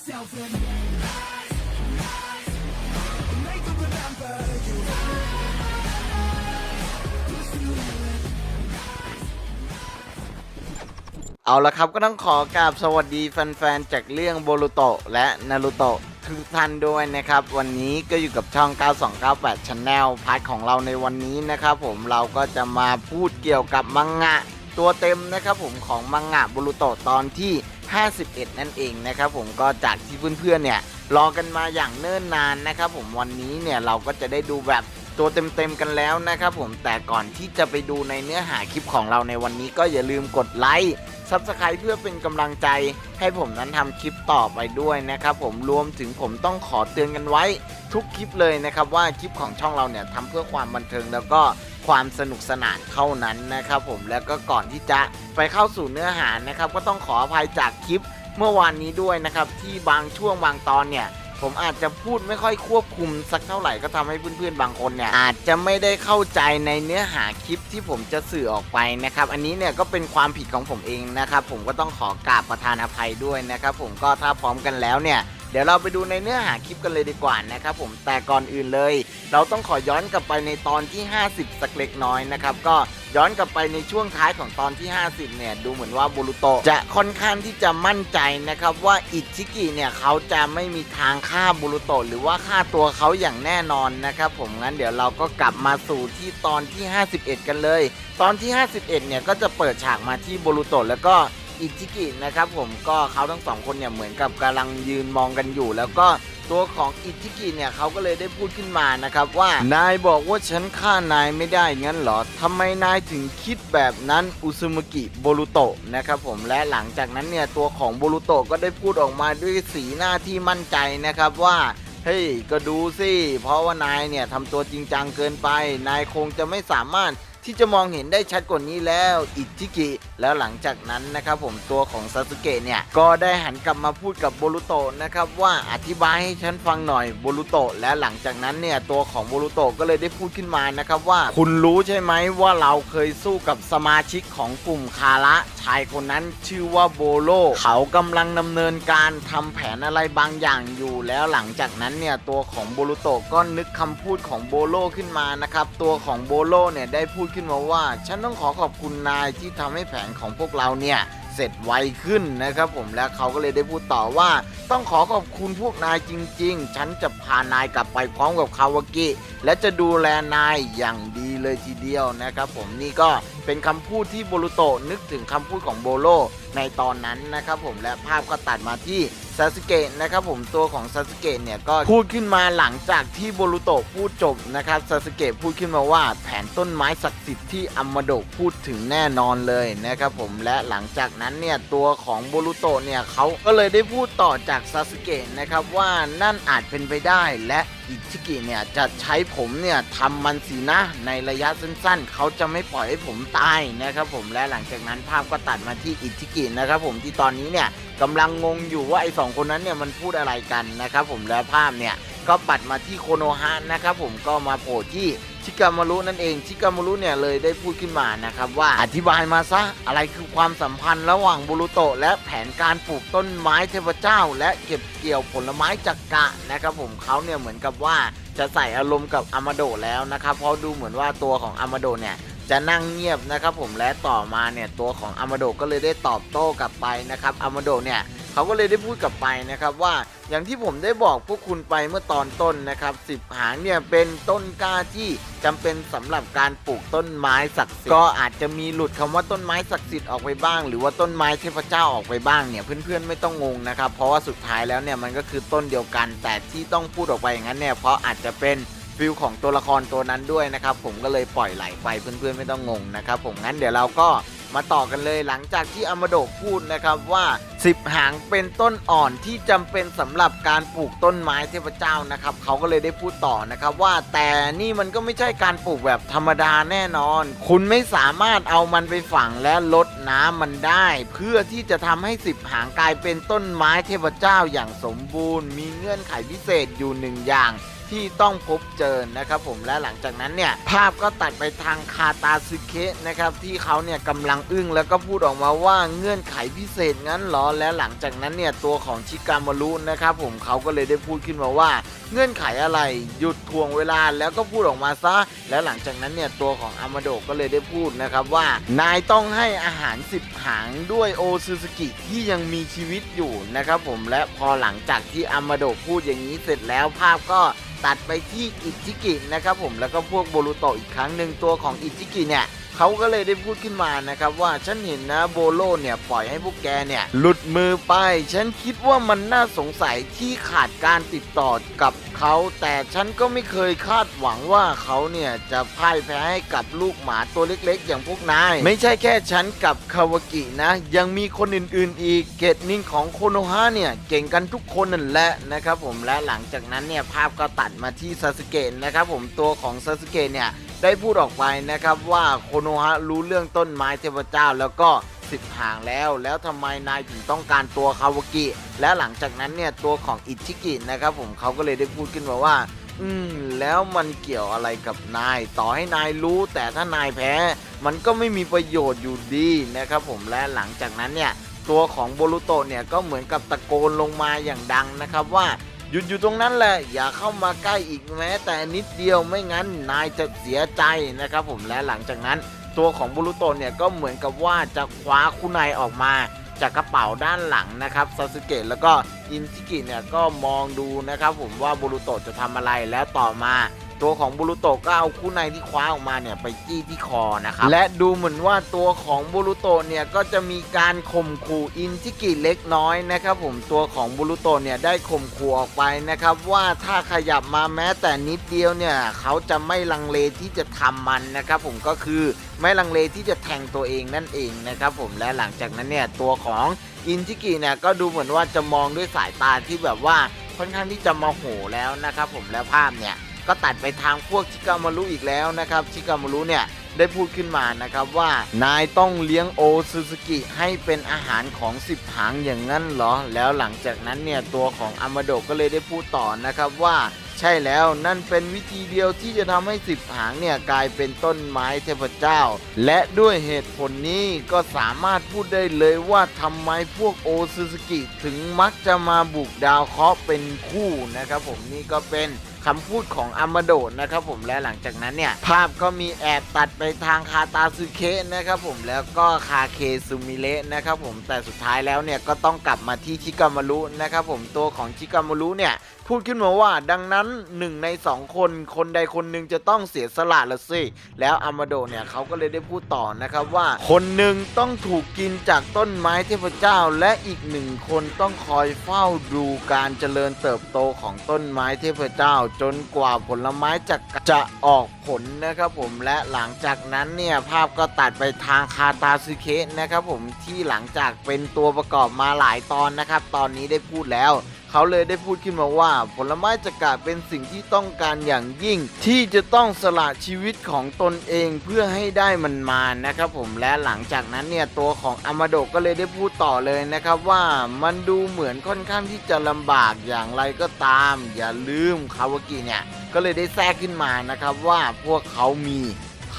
yourself and rise, rise. Make them remember you. Push through it. เอาละครับก็ต้องขอกราบสวัสดีแฟนๆ จากเรื่องโบรูโตะและนารูโตะทุกท่านด้วยนะครับ วันนี้ก็อยู่กับช่อง 9298 Channel พาร์ทของเราในวันนี้นะครับผมเราก็จะมาพูดเกี่ยวกับมังงะตัวเต็มนะครับผมของมังงะโบรูโตะตอนที่ 51 นั่นเองนะครับผมก็จากที่เพื่อนๆเนี่ยรอกันมาอย่างเนิ่นนานนะครับผมวันนี้เนี่ยเราก็จะได้ดูแบบตัวเต็มๆกันแล้วนะครับผมแต่ก่อนที่จะไปดูในเนื้อหาคลิปของเราในวันนี้ก็อย่าลืมกดไลค์ซับสไคร b ์เพื่อเป็นกำลังใจ ให้ผมนั้นทำคลิปต่อไปด้วยนะครับผมรวมถึงผมต้องขอเตือนกันไว้ ทุกคลิปเลยนะครับว่าคลิปของช่องเราเนี่ยทำเพื่อความบันเทิงแล้วก็ ความสนุกสนานเท่านั้นนะครับผมแล้วก็ก่อนที่จะไปเข้าสู่เนื้อหานะครับ ก็ต้องขออภัยจากคลิปเมื่อวานนี้ด้วยนะครับ ที่บางช่วงบางตอนเนี่ย ผมอาจจะพูดไม่ค่อยควบคุมสักเท่าไหร่ก็ทำให้เพื่อนๆบางคนเนี่ยอาจจะไม่ได้เข้าใจในเนื้อหาคลิปที่ผมจะสื่อออกไปนะครับ อันนี้เนี่ยก็เป็นความผิดของผมเองนะครับ ผมก็ต้องขอกราบประธานอภัยด้วยนะครับ ผมก็ถ้าพร้อมกันแล้วเนี่ย เดี๋ยวเราไปดูในเนื้อหาคลิปกันเลยดีกว่านะครับผมแต่ก่อนอื่นเลย เราต้องขอย้อนกลับไปในตอนที่ 50 สักเล็กน้อยนะครับก็ย้อนกลับไปในช่วงท้ายของตอนที่ 50 เนี่ยดูเหมือนว่าบูรุโตจะค่อนข้างที่จะมั่นใจนะครับว่าอิชิกิเนี่ยเขาจะไม่มีทางฆ่าบูรุโตหรือว่าฆ่าตัวเขาอย่างแน่นอนนะครับผมงั้นเดี๋ยวเราก็กลับมาสู่ที่ตอนที่ 51 กันเลย ตอนที่ 51 เนี่ยก็จะเปิดฉากมาที่บูรุโตแล้วก็ อิจิกินะครับผมก็เขาทั้งสองคนเนี่ยเหมือนกับกำลังยืนมองกันอยู่ แล้วก็ตัวของอิจิกิเนี่ยเขาก็เลยได้พูดขึ้นมานะครับว่านายบอกว่าฉันฆ่านายไม่ได้งั้นเหรอทำไมนายถึงคิดแบบนั้นอุซุมุกิโบรุโตะนะครับผมและหลังจากนั้นเนี่ยตัวของโบรุโตะก็ได้พูดออกมาด้วยสีหน้าที่มั่นใจนะครับว่าเฮ้ยก็ดูสิเพราะว่านายเนี่ยทำตัวจริงจังเกินไป นายคงจะไม่สามารถ ที่จะมองเห็นได้ชัดกว่านี้แล้วอิจิกิแล้วหลังจากนั้นนะครับผมตัวของซาสึเกะเนี่ยก็ได้หันกลับมาพูดกับโบรุโตะนะครับว่าอธิบายให้ฉันฟังหน่อยโบรุโตะและหลังจากนั้นเนี่ยตัวของโบรุโตะก็เลยได้พูดขึ้นมานะครับว่า คุณรู้ใช่ไหมว่าเราเคยสู้กับสมาชิกของกลุ่มคาระชายคนนั้นชื่อว่าโบโลเขากำลังดำเนินการทำแผนอะไรบางอย่างอยู่ แล้วหลังจากนั้นเนี่ยตัวของโบรุโตะก็นึกคำพูดของโบโลขึ้นมานะครับตัวของโบโลเนี่ยได้พูดขึ้นมาว่า ฉันต้องขอขอบคุณนายที่ทำให้แผนของพวกเราเนี่ยเสร็จไวขึ้นนะครับผมและเขาก็เลยได้พูดต่อว่า ต้องขอขอบคุณพวกนายจริง ๆ ฉันจะพานายกลับไปพร้อมกับคาวากิ และจะดูแลนายอย่างดีเลยทีเดียวนะครับผมนี่ก็เป็นคำพูดที่โบรุโตนึกถึงคำพูดของโบโลในตอนนั้นนะครับผมและภาพก็ตัดมาที่ซาสึเกะนะครับผมตัวของซาสึเกะเนี่ยก็พูดขึ้นมาหลังจากที่โบรุโตะพูดจบนะครับซาสึเกะพูดขึ้นมาว่าแผนต้นไม้ศักดิ์สิทธิ์ที่อัมมาโดะพูดถึงแน่นอนเลยนะครับผมและหลังจากนั้นเนี่ยตัวของโบรุโตะเนี่ยเขาก็เลยได้พูดต่อจากซาสึเกะนะครับว่านั่นอาจเป็นไปได้และอิชิกิเนี่ยจะใช้ผมเนี่ยทำมันสีนะในระยะสั้นๆ เขาจะไม่ปล่อยให้ผมตายนะครับผมและหลังจากนั้นภาพก็ตัดมาที่อิชิกินะครับผมที่ตอนนี้เนี่ย กำลังงงอยู่ว่าไอ้สองคนนั้นเนี่ยมันพูดอะไรกันนะครับผมและภาพเนี่ยก็ปัดมาที่โคโนฮะนะครับผมก็มาโผล่ที่ชิกามารุนั่นเองชิกามารุเนี่ยเลยได้พูดขึ้นมานะครับว่าอธิบายมาซะอะไรคือความสัมพันธ์ระหว่างบูรุโตะและแผนการปลูกต้นไม้เทพเจ้า และเก็บเกี่ยวผลไม้จักกะนะครับผมเขาเนี่ยเหมือนกับว่าจะใส่อารมณ์กับอามาโดแล้วนะครับเพราะดูเหมือนว่าตัวของอามาโดเนี่ย จะนั่งเงียบนะครับผมและต่อมาเนี่ยตัวของอามาโดก็เลยได้ตอบโต้กลับไปนะครับอามาโดเนี่ยเขาก็เลยได้พูดกลับไปนะครับว่าอย่างที่ผมได้บอกพวกคุณไปเมื่อตอนต้นนะครับสิบหางเนี่ยเป็นต้นกล้าที่จำเป็นสำหรับการปลูกต้นไม้ศักดิ์สิทธิ์ก็อาจจะมีหลุดคำว่าต้นไม้ศักดิ์สิทธิ์ออกไปบ้าง หรือว่าต้นไม้เทพเจ้าออกไปบ้างเนี่ยเพื่อนๆไม่ต้องงงนะครับเพราะว่าสุดท้ายแล้วเนี่ยมันก็คือต้นเดียวกัน แต่ที่ต้องพูดออกไปอย่างนั้นเนี่ยเพราะอาจจะเป็น ฟิลของตัวละครตัวนั้นด้วยนะครับ ผมก็เลยปล่อยไหลไปเพื่อนๆไม่ต้องงงนะครับ ผมงั้นเดี๋ยวเราก็มาต่อกันเลยหลังจากที่อามาโดะพูดนะครับว่า 10 หางเป็นต้นอ่อนที่จำเป็นสำหรับการปลูกต้นไม้เทพเจ้านะครับเขาก็เลยได้พูดต่อนะครับว่าแต่นี่มันก็ไม่ใช่การปลูกแบบธรรมดาแน่นอน คุณไม่สามารถเอามันไปฝังและลดน้ำมันได้ เพื่อที่จะทำให้ 10 หางกลายเป็นต้นไม้เทพเจ้าอย่างสมบูรณ์ มีเงื่อนไขพิเศษอยู่หนึ่งอย่าง ที่ต้องพบเจอนะครับผมและหลังจากนั้นเนี่ยภาพก็ตัดไปทางคาตาซึเคะนะครับที่เขาเนี่ยกำลังอึ้งแล้วก็พูดออกมาว่าเงื่อนไขพิเศษงั้นเหรอและหลังจากนั้นเนี่ยตัวของชิกามารุนะครับผมเขาก็เลยได้พูดขึ้นมาว่า เงื่อนไขอะไรหยุดทวงเวลาแล้วก็พูดออกมาซะแล้วหลังจากนั้นเนี่ยตัวของอามาโดก็เลยได้พูดนะครับว่านายต้องให้อาหารสิบหางด้วยโอซูซูกิที่ยังมีชีวิตอยู่นะครับผมและพอหลังจากที่อามาโดพูดอย่างนี้เสร็จแล้วภาพก็ตัดไปที่อิจิกินะครับผมแล้วก็พวกโบรูโตอีกครั้งหนึ่งตัวของอิจิกิเนี่ย เขาก็เลยได้พูดขึ้นมานะครับว่าฉันเห็นนะโบโลเนี่ยปล่อยให้พวกแกเนี่ยหลุดมือไป ฉันคิดว่ามันน่าสงสัยที่ขาดการติดต่อกับเขาแต่ฉันก็ไม่เคยคาดหวังว่าเขาเนี่ยจะพ่ายแพ้ให้กับลูกหมาตัวเล็กๆ อย่างพวกนาย ไม่ใช่แค่ฉันกับคาวากินะ ยังมีคนอื่นๆอีกเกตนินของโคโนฮะเนี่ยเก่งกันทุกคนนั่นแหละนะครับผมและหลังจากนั้นเนี่ยภาพก็ตัดมาที่ซาสึเกะนะครับผมตัวของซาสึเกะเนี่ย ได้พูดออกไปนะครับว่าโคโนฮะรู้เรื่องต้นไม้เทพเจ้าแล้วก็สิบหางแล้ว แล้วทำไมนายถึงต้องการตัวคาวากิ และหลังจากนั้นเนี่ยตัวของอิชิกินะครับผมเขาก็เลยได้พูดขึ้นมาว่า อืม แล้วมันเกี่ยวอะไรกับนาย ต่อให้นายรู้แต่ถ้านายแพ้ มันก็ไม่มีประโยชน์อยู่ดีนะครับผมและหลังจากนั้นเนี่ยตัวของโบรุโตเนี่ยก็เหมือนกับตะโกนลงมาอย่างดังนะครับว่า หยุดอยู่ตรงนั้นแหละ อย่าเข้ามาใกล้อีกแม้แต่นิดเดียวไม่งั้นนายจะเสียใจนะครับผมและหลังจากนั้น ตัวของบุรุโตเนี่ยก็เหมือนกับว่าจะคว้าคุณนายออกมา จากกระเป๋าด้านหลังนะครับซาสึเกะแล้วก็อินทิกิเนี่ยก็มองดูนะครับผมว่าบุรุโตจะทำอะไรแล้วต่อมา ตัวของบุรุโตก็เอาคู่ในที่คว้าออกมาเนี่ยไปจี้ที่คอนะครับและดูเหมือนว่าตัวของบุรุโตเนี่ยก็จะมีการข่มขู่อินทิกิเล็กน้อยนะครับผมตัวของบุรุโตเนี่ยได้ข่มขู่ออกไปนะครับว่าถ้าขยับมาแม้แต่นิดเดียวเนี่ยเขาจะไม่ลังเลที่จะทำมันนะครับผมก็คือไม่ลังเลที่จะแทงตัวเองนั่นเองนะครับผมและหลังจากนั้นเนี่ยตัวของอินทิกิเนี่ยก็ดูเหมือนว่าจะมองด้วยสายตาที่แบบว่าค่อนข้างที่จะโมาโหแล้วนะครับผมและภาพเนี่ย ก็ตัดไปทางพวกชิกามารุอีกแล้วนะครับชิกามารุเนี่ยได้พูดขึ้นมานะครับว่านายต้องเลี้ยงโอซูซูกิให้เป็นอาหารของสิบหางอย่างนั้นเหรอ แล้วหลังจากนั้นเนี่ยตัวของอามาโดก็เลยได้พูดต่อนะครับว่าใช่แล้วนั่นเป็นวิธีเดียวที่จะทำให้สิบหางเนี่ยกลายเป็นต้นไม้เทพเจ้า และด้วยเหตุผลนี้ก็สามารถพูดได้เลยว่าทำไมพวกโอซูซูกิถึงมักจะมาบุกดาวเคราะห์เป็นคู่นะครับผมนี่ก็เป็น คำพูดของอามาโดนะครับผมและหลังจากนั้นเนี่ยภาพก็มีแอบตัดไปทางคาตาซึเคะนะครับผมแล้วก็คาเคซูมิเละนะครับผมแต่สุดท้ายแล้วเนี่ยก็ต้องกลับมาที่ชิกามารุนะครับผมตัวของชิกามารุเนี่ย พูดขึ้นมาว่าดังนั้นหนึ่งในสองคนคนใดคนหนึ่งจะต้องเสียสละละสิ แล้วอามาโดเนี่ยเขาก็เลยได้พูดต่อนะครับว่า คนหนึ่งต้องถูกกินจากต้นไม้เทพเจ้า และอีกหนึ่งคนต้องคอยเฝ้าดูการเจริญเติบโตของต้นไม้เทพเจ้า จนกว่าผลไม้จะจะออกผลนะครับผมและหลังจากนั้นเนี่ยภาพก็ตัดไปทางคาตาซึเคะนะครับผมที่หลังจากเป็นตัวประกอบมาหลายตอนนะครับ ตอนนี้ได้พูดแล้ว เขาเลยได้พูดขึ้นมาว่า ผลไม้จะกลายเป็นสิ่งที่ต้องการอย่างยิ่ง ที่จะต้องสละชีวิตของตนเองเพื่อให้ได้มันมานะครับผมและหลังจากนั้นเนี่ยตัวของอามาโดก็เลยได้พูดต่อเลยนะครับว่ามันดูเหมือนค่อนข้างที่จะลำบากอย่างไรก็ตาม อย่าลืมคาวากิเนี่ยก็เลยได้แทรกขึ้นมานะครับว่าพวกเขามี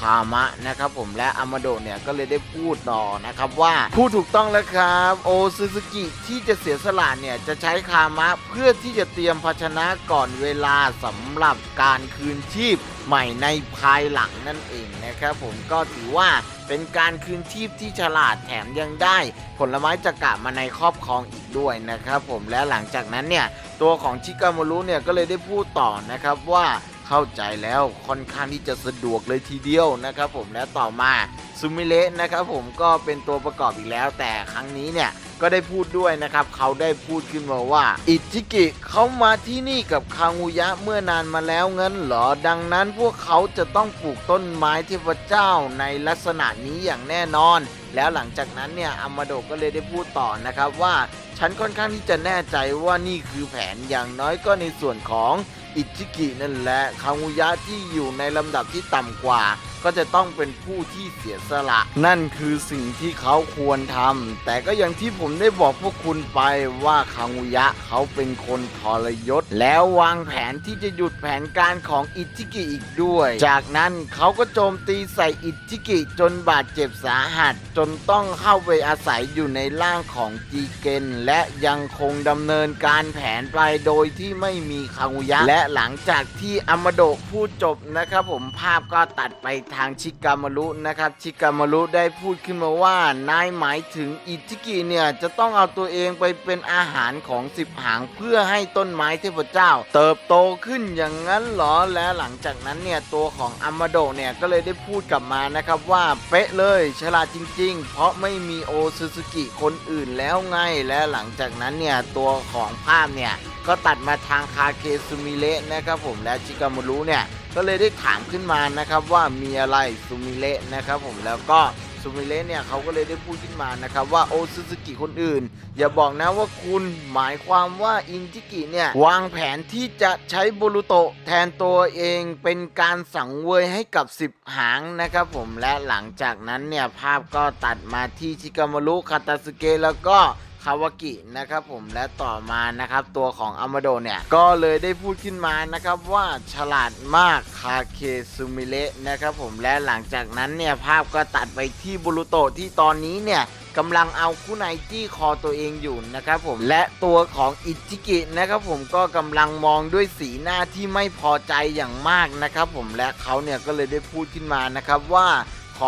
คามะนะครับผมและอามาโดะเนี่ยก็เลยได้พูดต่อนะครับว่าพูดถูกต้องแล้วครับโอซูซูกิที่จะเสียสละเนี่ยจะใช้คามะเพื่อที่จะเตรียมภาชนะก่อนเวลาสำหรับการคืนชีพใหม่ในภายหลังนั่นเองนะครับผมก็ถือว่าเป็นการคืนชีพที่ฉลาดแถมยังได้ผลไม้จักระมาในครอบครองอีกด้วยนะครับผมและหลังจากนั้นเนี่ยตัวของชิกามารุเนี่ยก็เลยได้พูดต่อนะครับว่า เข้าใจแล้วค่อนข้างที่จะสะดวกเลยทีเดียวนะครับผมและต่อมาซูมิเละนะครับผมก็เป็นตัวประกอบอีกแล้ว แต่ครั้งนี้เนี่ยก็ได้พูดด้วยนะครับ เขาได้พูดขึ้นมาว่า อิจิกิเขามาที่นี่กับคางูยะเมื่อนานมาแล้วเงั้นเหรอ ดังนั้นพวกเขาจะต้องปลูกต้นไม้เทพเจ้าในลักษณะนี้อย่างแน่นอน แล้วหลังจากนั้นเนี่ยอามาโดก็เลยได้พูดต่อนะครับว่า ฉันค่อนข้างที่จะแน่ใจว่านี่คือแผนอย่างน้อยก็ในส่วนของ อิจิกินั่นแหละคางุยะที่อยู่ในลำดับที่ต่ำกว่า ก็จะต้องเป็นผู้ที่เสียสละ นั่นคือสิ่งที่เขาควรทำแต่ก็อย่างที่ผมได้บอกพวกคุณไปว่าคังุยะเขาเป็นคนทรยศ แล้ววางแผนที่จะหยุดแผนการของอิจิกิอีกด้วย จากนั้นเขาก็โจมตีใส่อิจิกิจนบาดเจ็บสาหัส จนต้องเข้าไปอาศัยอยู่ในร่างของจีเกนและยังคงดำเนินการแผนไปโดยที่ไม่มีคังุยะ และหลังจากที่อมโดะพูดจบนะครับผมภาพก็ตัดไปทางชิกามารุนะครับ ชิกามารุได้พูดขึ้นมาว่านายหมายถึงอิจิกิเนี่ยจะต้องเอาตัวเองไปเป็นอาหารของสิบหางเพื่อให้ต้นไม้เทพเจ้า เติบโตขึ้นอย่างนั้นเหรอและหลังจากนั้นเนี่ยตัวของอามาโดเนี่ยก็เลยได้พูดกลับมานะครับว่าเป๊ะเลยฉลาดจริง ๆ เพราะไม่มีโอซูซูกิคนอื่นแล้วไงและหลังจากนั้นเนี่ยตัวของภาพเนี่ยก็ตัดมาทางคาเคซุมิเระนะครับผมและชิกามารุเนี่ย ก็เลยได้ถามขึ้นมานะครับว่ามีอะไรซุมิเระนะครับผมแล้วก็ซูมิเระเนี่ยเขาก็เลยได้พูดขึ้นมานะครับว่าโอซูซูกิคนอื่น อย่าบอกนะว่าคุณหมายความว่าอินจิกิเนี่ยวางแผนที่จะใช้บูรุโตะแทนตัวเองเป็นการสังเวยให้กับ 10 หางนะครับผมและหลังจากนั้นเนี่ยภาพก็ตัดมาที่ชิกามารุคาตาสึเกะแล้วก็ คาวากินะครับผมและต่อมานะครับตัวของอามาโดเนี่ยก็เลยได้พูดขึ้นมานะครับว่าฉลาดมากคาเคซุมิเระนะครับผมและหลังจากนั้นเนี่ยภาพก็ตัดไปที่บุรุโตะที่ตอนนี้เนี่ยกำลังเอาคู่ไนจี้คอตัวเองอยู่นะครับผมและตัวของอิจิกินะครับผมก็กำลังมองด้วยสีหน้าที่ไม่พอใจอย่างมากนะครับผมและเขาเนี่ยก็เลยได้พูดขึ้นมานะครับว่า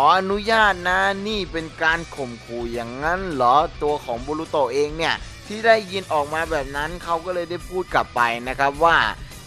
ออนุญาตนะนี่เป็นการข่มขู่อย่างนั้นเหรอตัวของบุรุโตเองเนี่ยที่ได้ยินออกมาแบบนั้นเขาก็เลยได้พูดกลับไปนะครับว่า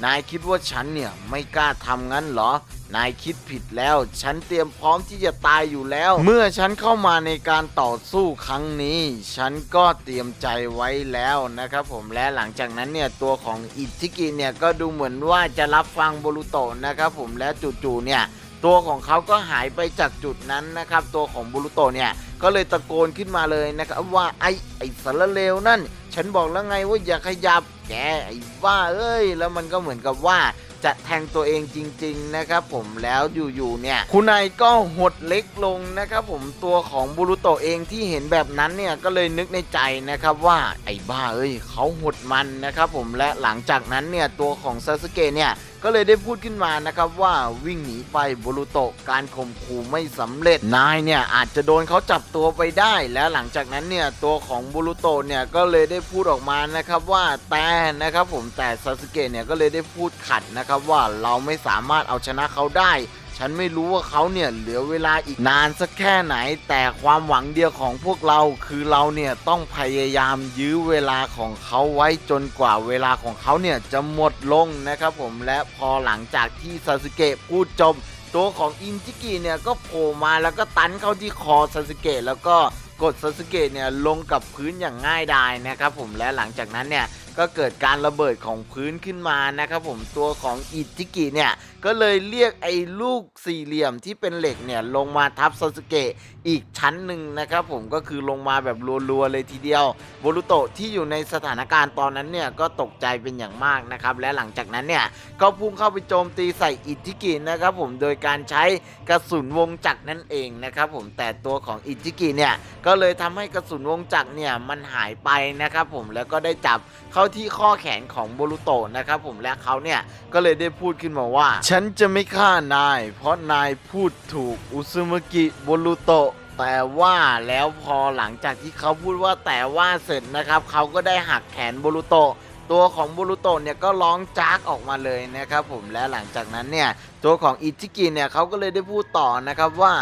นายคิดว่าฉันเนี่ยไม่กล้าทำงั้นเหรอ นายคิดผิดแล้ว ฉันเตรียมพร้อมที่จะตายอยู่แล้ว เมื่อฉันเข้ามาในการต่อสู้ครั้งนี้ ฉันก็เตรียมใจไว้แล้วนะครับผมและหลังจากนั้นเนี่ยตัวของอิจิกิเนี่ยก็ดูเหมือนว่าจะรับฟังบรุโตะนะครับผมและจู่ๆเนี่ย ตัวของเขาก็หายไปจากจุดนั้นนะครับ ตัวของบูรุโตเนี่ยก็เลยตะโกนขึ้นมาเลยนะครับว่าไอ้ไอ้สารเลวนั่น ฉันบอกแล้วไงว่าอย่าขยับแกไอ้บ้าเอ้ย แล้วมันก็เหมือนกับว่า จะแทงตัวเองจริง ๆ นะครับผมแล้วอยู่ๆเนี่ยคุณนายก็หดเล็กลงนะครับผมตัวของบุรุโตเองที่เห็นแบบนั้นเนี่ยก็เลยนึกในใจนะครับว่าไอ้บ้าเอ้ยเขาหดมันนะครับผมและหลังจากนั้นเนี่ยตัวของซาสึเกะเนี่ยก็เลยได้พูดขึ้นมานะครับว่าวิ่งหนีไปบรุโตการข่มขู่ไม่สำเร็จนายเนี่ยอาจจะโดนเขาจับตัวไปได้ แล้วหลังจากนั้นเนี่ยตัวของบรุโตเนี่ยก็เลยได้พูดออกมานะครับว่าแต่นะครับผมแต่ซาสึเกะเนี่ยก็เลยได้พูดขัดนะครับว่าเราไม่สามารถเอาชนะเขาได้ ฉันไม่รู้ว่าเขาเนี่ยเหลือเวลาอีกนานสักแค่ไหน แต่ความหวังเดียวของพวกเราคือเราเนี่ยต้องพยายามยื้อเวลาของเขาไว้จนกว่าเวลาของเขาเนี่ยจะหมดลงนะครับผมและพอหลังจากที่ซาสึเกะพูดจบตัวของอินจิกิเนี่ยก็โผล่มาแล้วก็ตันเข้าที่คอซาสึเกะแล้วก็ กดซาสเกะเนี่ยลงกับพื้นอย่างง่ายดายนะครับผมและหลังจากนั้นเนี่ยก็เกิดการระเบิดของพื้นขึ้นมานะครับผมตัวของอิจิกิเนี่ยก็เลยเรียกไอ้ลูกสี่เหลี่ยมที่เป็นเหล็กเนี่ยลงมาทับซาสึเกะอีกชั้นหนึ่งนะครับผมก็คือลงมาแบบรัวๆเลยทีเดียวโบรุโตะที่อยู่ในสถานการณ์ตอนนั้นเนี่ยก็ตกใจเป็นอย่างมากนะครับและหลังจากนั้นเนี่ยก็พุ่งเข้าไปโจมตีใส่อิจิกินะครับผมโดยการใช้กระสุนวงจักรนั่นเองนะครับผมแต่ตัวของอิจิกิเนี่ยก็เลยทำให้กระสุนวงจักรเนี่ยมันหายไปนะครับผมแล้วก็ได้จับเข้าที่ข้อแขนของโบรุโตะนะครับผมและเขาเนี่ยก็เลยได้พูดขึ้นมาว่า ฉันจะไม่ฆ่านาย เพราะนายพูดถูกอุซึมกิโบรุโตะแต่ว่าแล้วพอหลังจากที่เขาพูดว่าแต่ว่าเสร็จนะครับเขาก็ได้หักแขนโบรุโตะตัวของบุรุโตะเนี่ยก็ร้องจากออกมาเลยนะครับผมและหลังจากนั้นเนี่ยตัวของอิจิกิเนี่ยเขาก็เลยได้พูดต่อนะครับว่า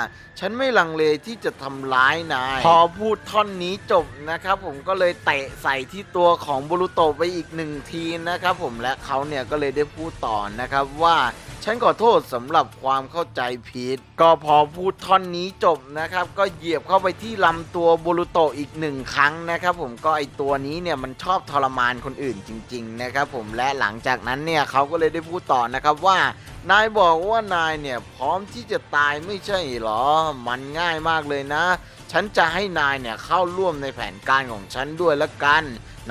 ฉันไม่ลังเลที่จะทำร้ายนาย พอพูดท่อนนี้จบนะครับ ผมก็เลยเตะใส่ที่ตัวของบุรุโตไปอีกหนึ่งทีนะครับ ผมและเขาเนี่ยก็เลยได้พูดต่อนะครับว่าฉันขอโทษสำหรับความเข้าใจผิด ก็พอพูดท่อนนี้จบนะครับ ก็เหยียบเข้าไปที่ลำตัวบุรุโตอีกหนึ่งครั้งนะครับ ผมก็ไอตัวนี้เนี่ยมันชอบทรมานคนอื่นจริง ๆ นะครับ ผมและหลังจากนั้นเนี่ยเขาก็เลยได้พูดต่อนะครับว่านายบอกว่านายเนี่ยพร้อมที่จะตายไม่ใช่หรอมันง่ายมากเลยนะ ฉันจะให้นายเนี่ยเข้าร่วมในแผนการของฉันด้วยละกัน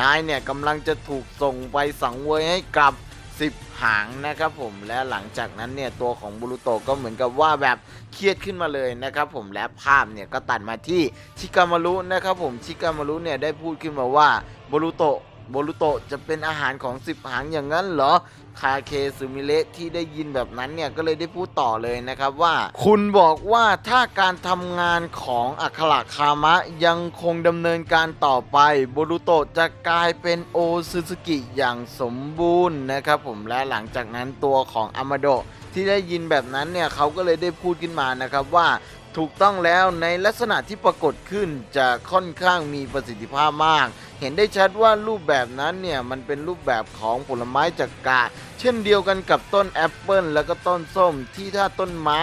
นายเนี่ยกำลังจะถูกส่งไปสังเวยให้กับ10หางนะครับผมและหลังจากนั้นเนี่ยตัวของบูรุโตก็เหมือนกับว่าแบบเครียดขึ้นมาเลยนะครับผมและภาพเนี่ยก็ตัดมาที่ชิกามารุนะครับผมชิกามารุเนี่ยได้พูดขึ้นมาว่าบูรุโตะบูรุโตะจะเป็นอาหารของ10หางอย่างนั้นเหรอ คาเคซึมิเละที่ได้ยินแบบนั้นเนี่ยก็เลยได้พูดต่อเลยนะครับว่า คุณบอกว่าถ้าการทำงานของอัคระคามะยังคงดำเนินการต่อไปโบรุโตะจะกลายเป็นโอซึซึกิอย่างสมบูรณ์นะครับผมและหลังจากนั้นตัวของอามาโดะที่ได้ยินแบบนั้นเนี่ยเขาก็เลยได้พูดขึ้นมานะครับว่าถูกต้องแล้วในลักษณะที่ปรากฏขึ้นจะค่อนข้างมีประสิทธิภาพมาก เห็นได้ชัดว่ารูปแบบนั้นเนี่ยมันเป็นรูปแบบของผลไม้จากกา เช่นเดียวกันกับต้นแอปเปิลแล้วก็ต้นส้มที่ถ้าต้นไม้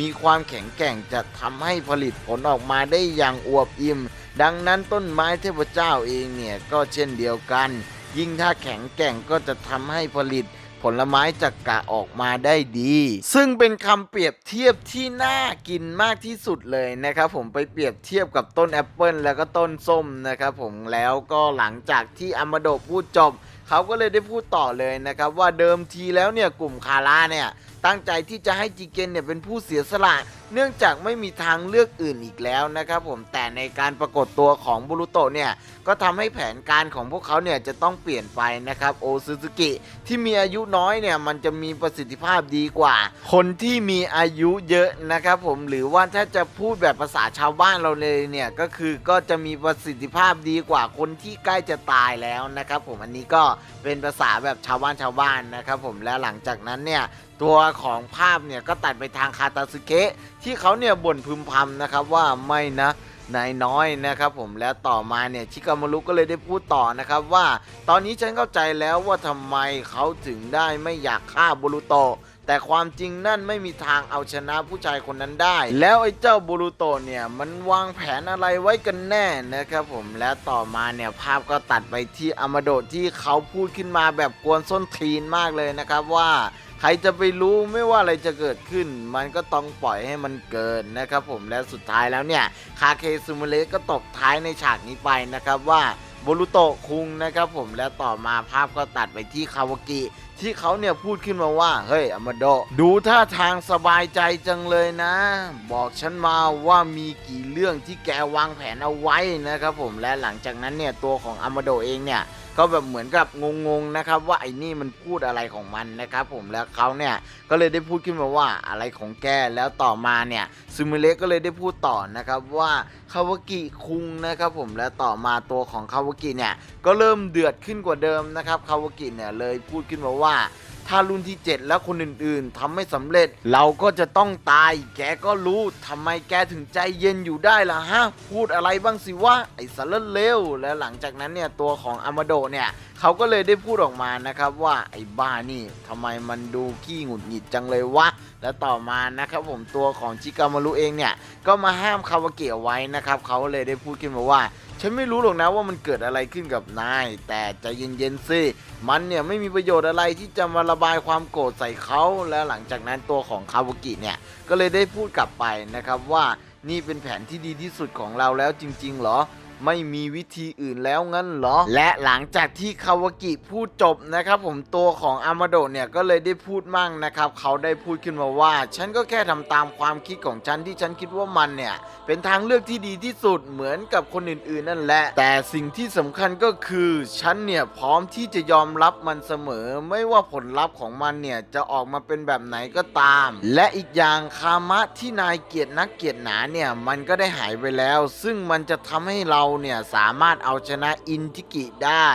มีความแข็งแกร่งจะทำให้ผลิตผลออกมาได้อย่างอวบอิ่ม ดังนั้นต้นไม้เทพเจ้าเองเนี่ยก็เช่นเดียวกัน ยิ่งถ้าแข็งแกร่งก็จะทำให้ผลิต ผลไม้จากกะออกมาได้ดี ซึ่งเป็นคำเปรียบเทียบที่น่ากินมากที่สุดเลยนะครับผมไปเปรียบเทียบกับต้นแอปเปิลแล้วก็ต้นส้มนะครับผมแล้วก็หลังจากที่อามาโดพูดจบเขาก็เลยได้พูดต่อเลยนะครับว่าเดิมทีแล้วเนี่ยกลุ่มคาร่าเนี่ยตั้งใจที่จะให้จิเกนเนี่ยเป็นผู้เสียสละ เนื่องจากไม่มีทางเลือกอื่นอีกแล้วนะครับผมแต่ในการปรากฏตัวของบุรุโตะเนี่ยก็ทำให้แผนการของพวกเขาเนี่ยจะต้องเปลี่ยนไปนะครับโอซูซูกิที่มีอายุน้อยเนี่ยมันจะมีประสิทธิภาพดีกว่า คนที่มีอายุเยอะนะครับผมหรือว่าถ้าจะพูดแบบภาษาชาวบ้านเราเลยเนี่ยก็คือก็จะมีประสิทธิภาพดีกว่าคนที่ใกล้จะตายแล้วนะครับผมอันนี้ก็เป็นภาษาแบบชาวบ้านชาวบ้านนะครับผมและหลังจากนั้นเนี่ยตัวของภาพเนี่ยก็ตัดไปทางคาตาสึเกะที่เขาเนี่ยบ่นพึมพำนะครับว่าไม่นะนายน้อยนะครับผมและต่อมาเนี่ยชิกามารุก็เลยได้พูดต่อนะครับว่า ตอนนี้ฉันเข้าใจแล้วว่าทำไมเขาถึงได้ไม่อยากฆ่าบุรุโต แต่ความจริงนั่นไม่มีทางเอาชนะผู้ชายคนนั้นได้ แล้วไอ้เจ้าบุรุโตเนี่ยมันวางแผนอะไรไว้กันแน่นะครับผมและต่อมาเนี่ยภาพก็ตัดไปที่อามาโดะที่เขาพูดขึ้นมาแบบกวนส้นทีนมากเลยนะครับว่าใครจะไปรู้ไม่ว่าอะไรจะเกิดขึ้น มันก็ต้องปล่อยให้มันเกิดนะครับผมและสุดท้ายแล้วเนี่ยคาเคซูมเระก็ตกท้ายในฉากนี้ไปนะครับว่าบรุโตะคุงนะครับผมและต่อมาภาพก็ตัดไปที่คาวากิ ที่เขาเนี่ยพูดขึ้นมาว่า เฮ้ยอามาโดดูท่าทางสบายใจจังเลยนะ บอกฉันมาว่ามีกี่เรื่องที่แกวางแผนเอาไว้นะครับผมและหลังจากนั้นเนี่ยตัวของอามาโดเองเนี่ย ก็แบบเหมือนกับงงๆนะครับว่าไอ้นี่มันพูดอะไรของมันนะครับผมแล้วเขาเนี่ยก็เลยได้พูดขึ้นมาว่าอะไรของแกแล้วต่อมาเนี่ยซูมิเละก็เลยได้พูดต่อนะครับว่าคาวากิคุงนะครับผมและต่อมาตัวของคาวากิเนี่ยก็เริ่มเดือดขึ้นกว่าเดิมนะครับคาวากิเนี่ยเลยพูดขึ้นมาว่า ถ้ารุ่นที่ 7 แล้วคนอื่นๆทำไม่สำเร็จ เราก็จะต้องตาย แกก็รู้ทำไมแกถึงใจเย็นอยู่ได้ล่ะฮะ พูดอะไรบ้างสิวะไอ้สารเลวและหลังจากนั้นเนี่ยตัวของอามาโดเนี่ยเขาก็เลยได้พูดออกมานะครับว่าไอ้บ้านี่ทำไมมันดูขี้หงุดหงิดจังเลยวะและต่อมานะครับผมตัวของชิกามารุเองเนี่ยก็มาห้ามคาวาเกะไว้นะครับเขาเลยได้พูดขึ้นมาว่า ฉันไม่รู้หรอกนะว่ามันเกิดอะไรขึ้นกับนาย แต่ใจะเย็นๆสิมันเนี่ยไม่มีประโยชน์อะไรที่จะมาระบายความโกรธใส่เขาและหลังจากนั้นตัวของคาวากิเนี่ยก็เลยได้พูดกลับไปนะครับว่านี่เป็นแผนที่ดีที่สุดของเราแล้วจริงๆหรอ ไม่มีวิธีอื่นแล้วงั้นเหรอ และหลังจากที่คาวากิพูดจบนะครับผมตัวของอามาโดะเนี่ยก็เลยได้พูดมั่งนะครับเขาได้พูดขึ้นมาว่า ฉันก็แค่ทำตามความคิดของฉันที่ฉันคิดว่ามันเนี่ยเป็นทางเลือกที่ดีที่สุดเหมือนกับคนอื่นๆ นั่นแหละ แต่สิ่งที่สำคัญก็คือฉันเนี่ยพร้อมที่จะยอมรับมันเสมอ ไม่ว่าผลลัพธ์ของมันเนี่ยจะออกมาเป็นแบบไหนก็ตาม และอีกอย่างคามะที่นายเกียดนักเกียดหนาเนี่ยมันก็ได้หายไปแล้ว ซึ่งมันจะทำให้เราเนี่ยสามารถเอาชนะอินทิกิได้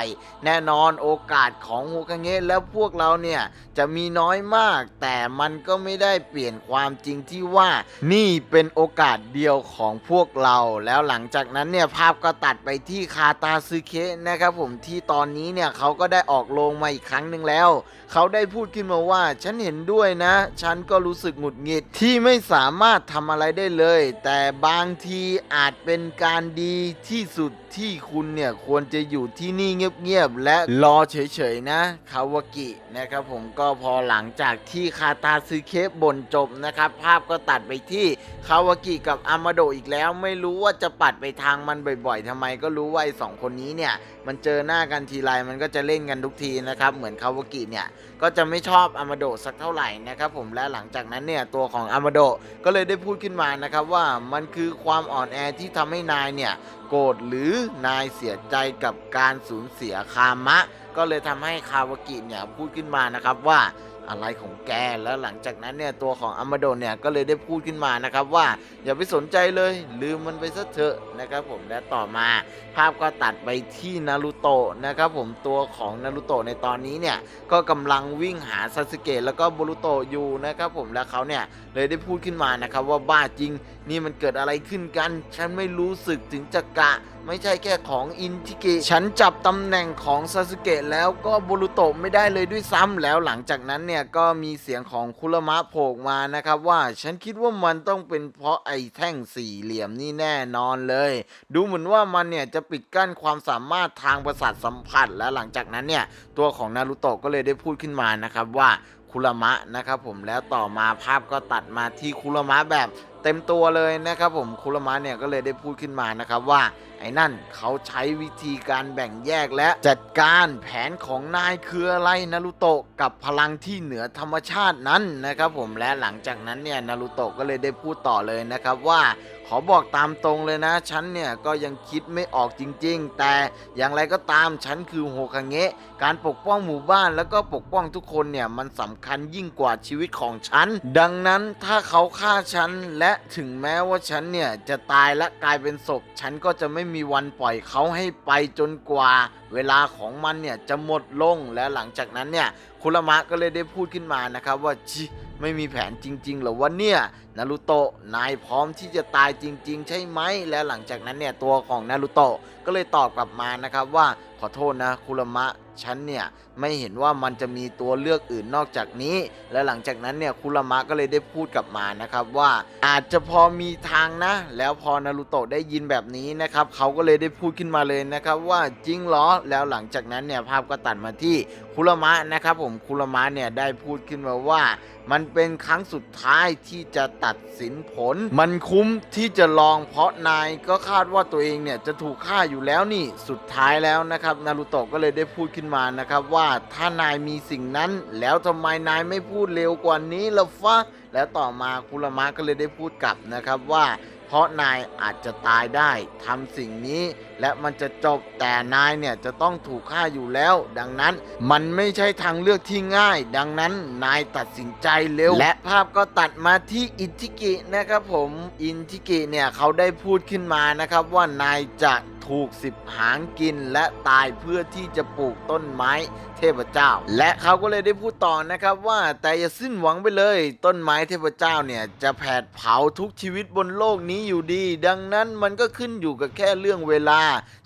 แน่นอนโอกาสของโฮคาเงะแล้วพวกเราเนี่ยจะมีน้อยมาก แต่มันก็ไม่ได้เปลี่ยนความจริงที่ว่านี่เป็นโอกาสเดียวของพวกเรา แล้วหลังจากนั้นเนี่ยภาพก็ตัดไปที่คาตาซึเคะนะครับผมที่ตอนนี้เนี่ยเขาก็ได้ออกโรงมาอีกครั้งหนึ่งแล้ว เขาได้พูดขึ้นมาว่า ฉันเห็นด้วยนะ ฉันก็รู้สึกหงุดหงิดที่ไม่สามารถทำอะไรได้เลย แต่บางทีอาจเป็นการดีที่สุด ที่คุณเนี่ยควรจะอยู่ที่นี่เงียบๆและรอเฉยๆนะคาวากินะครับผมก็พอหลังจากที่คาตาซึเคบ่นจบนะครับ ภาพก็ตัดไปที่คาวากิกับอามาโดอีกแล้ว ไม่รู้ว่าจะปัดไปทางมันบ่อยๆทำไมก็รู้ว่าไอ้สองคนนี้เนี่ย มันเจอหน้ากันทีไรมันก็จะเล่นกันทุกทีนะครับ เหมือนคาวากิเนี่ย ก็จะไม่ชอบอามาโดสักเท่าไหร่นะครับผมและหลังจากนั้นเนี่ยตัวของอามาโดก็เลยได้พูดขึ้นมานะครับว่ามันคือความอ่อนแอที่ทำให้นายเนี่ยโกรธหรือนายเสียใจกับการสูญเสียคามะ ก็เลยทำให้คาวากิเนี่ยพูดขึ้นมานะครับว่าอะไรของแกแล้วหลังจากนั้นเนี่ยตัวของอามาโดเนี่ยก็เลยได้พูดขึ้นมานะครับว่าอย่าไปสนใจเลย ลืมมันไปซะเถอะนะครับผมและต่อมา ภาพก็ตัดไปที่นารูโตะนะครับผมตัวของนารูโตะในตอนนี้เนี่ยก็กำลังวิ่งหาซาสึเกะแล้วก็บูรุโตะอยู่นะครับผมและเขาเนี่ยเลยได้พูดขึ้นมานะครับว่าบ้าจริง นี่มันเกิดอะไรขึ้นกัน ฉันไม่รู้สึกถึงจักระ ไม่ใช่แค่ของอินทิเกะฉันจับตำแหน่งของซาสึเกะแล้วก็บูรุโตะไม่ได้เลยด้วยซ้ำแล้วหลังจากนั้นเนี่ยก็มีเสียงของคุรมะโผล่มานะครับว่าฉันคิดว่ามันต้องเป็นเพราะไอ้แท่งสี่เหลี่ยมนี่แน่นอนเลย ดูเหมือนว่ามันเนี่ยจะปิดกั้นความสามารถทางประสาทสัมผัสและหลังจากนั้นเนี่ยตัวของนารูโตะก็เลยได้พูดขึ้นมานะครับว่าคุรมะนะครับผมแล้วต่อมาภาพก็ตัดมาที่คุรมะแบบ เต็มตัวเลยนะครับผมคุรมะเนี่ยก็เลยได้พูดขึ้นมานะครับว่าไอ้นั่นเขาใช้วิธีการแบ่งแยกและจัดการแผนของนายคืออะไรนารูโตะกับพลังที่เหนือธรรมชาตินั้นนะครับผมและหลังจากนั้นเนี่ยนารูโตะก็เลยได้พูดต่อเลยนะครับว่าขอบอกตามตรงเลยนะฉันเนี่ยก็ยังคิดไม่ออกจริง ๆ แต่อย่างไรก็ตามฉันคือโฮคาเงะการปกป้องหมู่บ้านแล้วก็ปกป้องทุกคนเนี่ยมันสำคัญยิ่งกว่าชีวิตของฉัน ดังนั้นถ้าเขาฆ่าฉันและถึงแม้ว่าฉันเนี่ยจะตายและกลายเป็นศพ ฉันก็จะไม่มีวันปล่อยเขาให้ไปจนกว่า เวลาของมันเนี่ยจะหมดลงและหลังจากนั้นเนี่ยคุรามะก็เลยได้พูดขึ้นมานะครับว่าชิไม่มีแผนจริงๆหรอวะเนี่ยนารูโตะนายพร้อมที่จะตายจริง ๆ ใช่ไหมและหลังจากนั้นเนี่ยตัวของนารูโตะก็เลยตอบกลับมานะครับว่าขอโทษนะคุรามะ ฉันเนี่ยไม่เห็นว่ามันจะมีตัวเลือกอื่นนอกจากนี้ และหลังจากนั้นเนี่ยคุรามะก็เลยได้พูดกลับมานะครับว่าอาจจะพอมีทางนะ แล้วพอนารูโตะได้ยินแบบนี้นะครับเขาก็เลยได้พูดขึ้นมาเลยนะครับว่าจริงเหรอแล้วหลังจากนั้นเนี่ยภาพก็ตัดมาที่คุรมะนะครับผมคุรมะเนี่ยได้พูดขึ้นมาว่า มันเป็นครั้งสุดท้ายที่จะตัดสินผล มันคุ้มที่จะลองเพราะนายก็คาดว่าตัวเองเนี่ยจะถูกฆ่าอยู่แล้วนี่สุดท้ายแล้วนะครับนารูโตะก็เลยได้พูดขึ้นมานะครับว่าถ้านายมีสิ่งนั้น แล้วทำไมนายไม่พูดเร็วกว่านี้ล่ะฟะแล้วต่อมาคุรมะก็เลยได้พูดกลับนะครับว่า ราะนายอาจจะตายได้ทำสิ่งนี้ และมันจะจบแต่นายเนี่ยจะต้องถูกฆ่าอยู่แล้ว ดังนั้นมันไม่ใช่ทางเลือกที่ง่าย ดังนั้นนายตัดสินใจเร็ว และภาพก็ตัดมาที่อินทิกินะครับผมอินทิกิเนี่ยเขาได้พูดขึ้นมานะครับว่านายจะ ถูกสิบหางกินและตายเพื่อที่จะปลูกต้นไม้เทพเจ้า และเขาก็เลยได้พูดต่อนะครับว่าแต่อย่าสิ้นหวังไปเลย ต้นไม้เทพเจ้าเนี่ยจะแผดเผาทุกชีวิตบนโลกนี้อยู่ดี ดังนั้นมันก็ขึ้นอยู่กับแค่เรื่องเวลา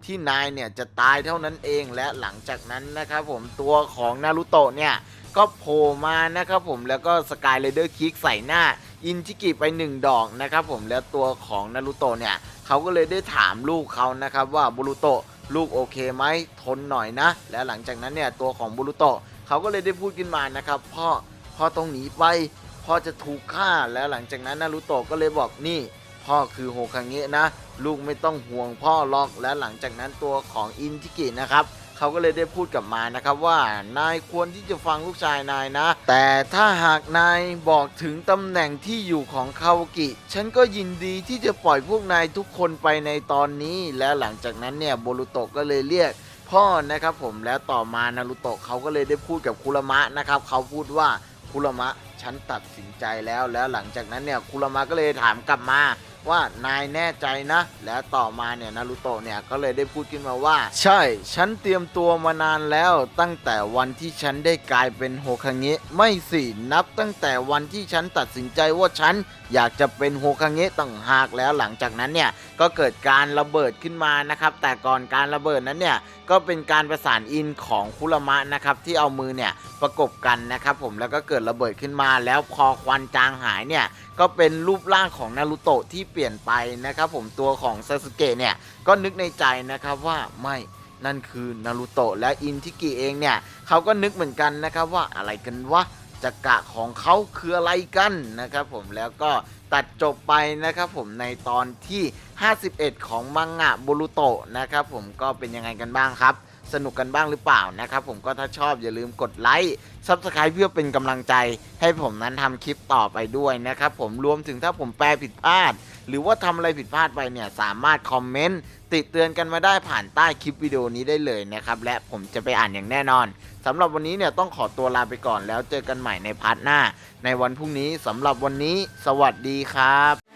ที่นายเนี่ยจะตายเท่านั้นเองและหลังจากนั้นนะครับผมตัวของนารูโตะเนี่ย ก็โผล่มานะครับผมแล้วก็สกายเรเดอร์คิกใส่หน้าอินทิกิไปหนึ่งดอกนะครับผมแล้วตัวของนารูโตะเนี่ยเขาก็เลยได้ถามลูกเขานะครับว่าบุรุโตะลูกโอเคไหมทนหน่อยนะ และหลังจากนั้นเนี่ยตัวของบุรุโตะเขาก็เลยได้พูดขึ้นมานะครับพ่อพ่อต้องหนีไปพ่อจะถูกฆ่าแล้วหลังจากนั้นนารูโตะก็เลยบอกนี่ พ่อคือโฮคาเงะนะ ลูกไม่ต้องห่วงพ่อหรอกและหลังจากนั้นตัวของอินทิกินะครับ เขาก็เลยได้พูดกลับมานะครับว่านายควรที่จะฟังลูกชายนายนะ แต่ถ้าหากนายบอกถึงตำแหน่งที่อยู่ของคาวากิ ฉันก็ยินดีที่จะปล่อยพวกนายทุกคนไปในตอนนี้ และหลังจากนั้นเนี่ยโบรุโตะก็เลยเรียกพ่อนะครับผมแล้วต่อมานารุโตะเขาก็เลยได้พูดกับคุรมะนะครับเขาพูดว่าคุรมะฉันตัดสินใจแล้วแล้วหลังจากนั้นเนี่ยคุรมะก็เลยถามกลับมา ว่านายแน่ใจนะ และต่อมาเนี่ยนารูโตะเนี่ยก็เลยได้พูดขึ้นมาว่า ใช่ ฉันเตรียมตัวมานานแล้ว ตั้งแต่วันที่ฉันได้กลายเป็นโฮคาเงะไม่สินับตั้งแต่วันที่ฉันตัดสินใจว่าฉันอยากจะเป็นโฮคาเงะต่างหากแล้วหลังจากนั้นเนี่ย ก็เกิดการระเบิดขึ้นมานะครับ แต่ก่อนการระเบิดนั้นเนี่ยก็เป็นการประสานอินของคุรมะนะครับที่เอามือเนี่ยประกบกันนะครับ ผมแล้วก็เกิดระเบิดขึ้นมา แล้วพอควันจางหายเนี่ยก็เป็นรูปร่างของนารูโตะที่เปลี่ยนไปนะครับผมตัวของซาสึเกะเนี่ยก็นึกในใจนะครับว่าไม่นั่นคือนารูโตะและอินทิกิเองเนี่ยเขาก็นึกเหมือนกันนะครับว่าอะไรกันวะ จักระของเขาคืออะไรกันนะครับผมแล้วก็ตัดจบไปนะครับผมในตอนที่ 51 ของมังงะบุรุโตะนะครับผมก็เป็นยังไงกันบ้างครับ สนุกกันบ้างหรือเปล่านะครับผมก็ถ้าชอบอย่าลืมกดไลค์ซับสไคร b ์เพื่อเป็นกำลังใจ ให้ผมนั้นทำคลิปต่อไปด้วยนะครับผมรวมถึงถ้าผมแปลผิดพลาด หรือว่าทำอะไรผิดพลาดไปเนี่ยสามารถคอมเมนต์ติดเตือนกันมาได้ผ่านใต้คลิปวิดีโอนี้ได้เลยนะครับและผมจะไปอ่านอย่างแน่นอนสำหรับวันนี้เนี่ยต้องขอตัวลาไปก่อนแล้วเจอกันใหม่ในพาร์ทหน้า ในวันพรุ่งนี้สำหรับวันนี้ สวัสดีครับ